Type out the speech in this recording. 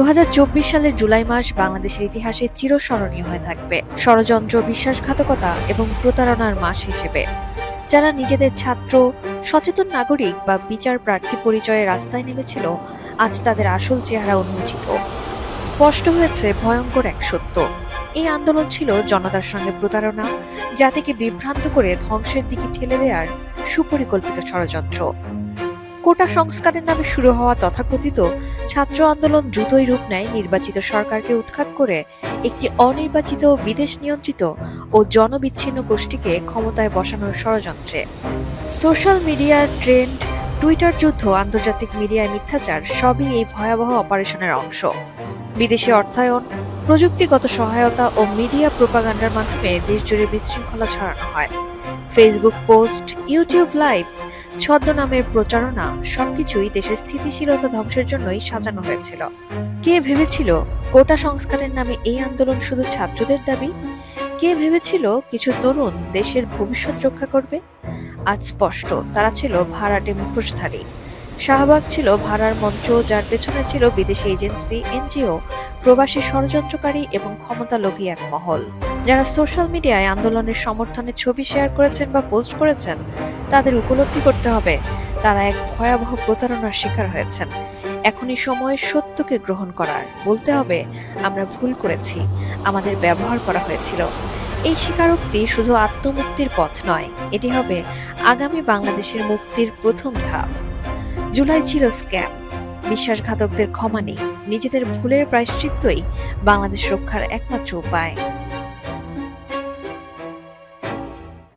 দুহাজার চব্বিশ সালের জুলাই মাস বাংলাদেশের ইতিহাসে চিরস্মরণীয় হয়ে থাকবে। ষড়যন্ত্র, বিশ্বাসঘাতকতা এবং প্রতারণার মাস হিসেবে। যারা নিজেদের ছাত্র, সচেতন নাগরিক বা বিচার প্রার্থী পরিচয়ে রাস্তায় নেমেছিল, আজ তাদের আসল চেহারা উন্মোচিত। স্পষ্ট হয়েছে ভয়ঙ্কর এক সত্য। এই আন্দোলন ছিল জনতার সঙ্গে প্রতারণা, জাতিকে বিভ্রান্ত করে ধ্বংসের দিকে ঠেলে দেওয়ার সুপরিকল্পিত ষড়যন্ত্র। কোটা সংস্কারের নামে শুরু হওয়া তথাকথিত ছাত্র আন্দোলন দ্রুতই রূপ নেয় নির্বাচিত সরকারকে উৎখাত করে একটি অনির্বাচিত বিদেশ নিয়ন্ত্রিত ও জনবিচ্ছিন্ন গোষ্ঠীকে ক্ষমতায় বসানোর ষড়যন্ত্রে। সোশ্যাল মিডিয়ার ট্রেন্ড, টুইটার যুদ্ধ, আন্তর্জাতিক মিডিয়ায় মিথ্যাচার, সবই এই ভয়াবহ অপারেশনের অংশ। বিদেশে অর্থায়ন, প্রযুক্তিগত সহায়তা ও মিডিয়া প্রোপাগান্ডার মাধ্যমে দেশজুড়ে বিশৃঙ্খলা ছড়ানো হয়। ফেসবুক পোস্ট, ইউটিউব লাইভ ছদ্মনামের প্রচারণা সবকিছুই দেশের স্থিতিশীলতা ধ্বংসের জন্যই সাজানো হয়েছিল। কে ভেবেছিল কোটা সংস্কারের নামে এই আন্দোলন শুধু ছাত্রদের দাবি? কে ভেবেছিল কিছু তরুণ দেশের ভবিষ্যৎ রক্ষা করবে? আজ স্পষ্ট, তারা ছিল ভাড়াটে মুখোশধারী। শাহবাগ ছিল ভাড়ার মঞ্চ, যার পেছনে ছিল বিদেশি এজেন্সি, এনজিও, প্রবাসী ষড়যন্ত্রকারী এবং ক্ষমতালোভী এক মহল। যারা সোশ্যাল মিডিয়ায় আন্দোলনের সমর্থনে ছবি শেয়ার করেছেন বা পোস্ট করেছেন তাদের উপলব্ধি করতে হবে। তারা এক ভয়াবহ প্রতারণার শিকার হয়েছেন। এখনই সময় সত্যকে গ্রহণ করার। বলতে হবে, আমরা ভুল করেছি। আমাদের ব্যবহার করা হয়েছিল। এই স্বীকারোক্তি শুধু আত্মমুক্তির পথ নয়, এটি হবে আগামী বাংলাদেশের মুক্তির প্রথম ধাপ। জুলাই ছিল স্ক্যাম। বিশ্বাসঘাতকদের ক্ষমা নেই। নিজেদের ভুলের প্রায়শ্চিত্তই বাংলাদেশ রক্ষার একমাত্র উপায়।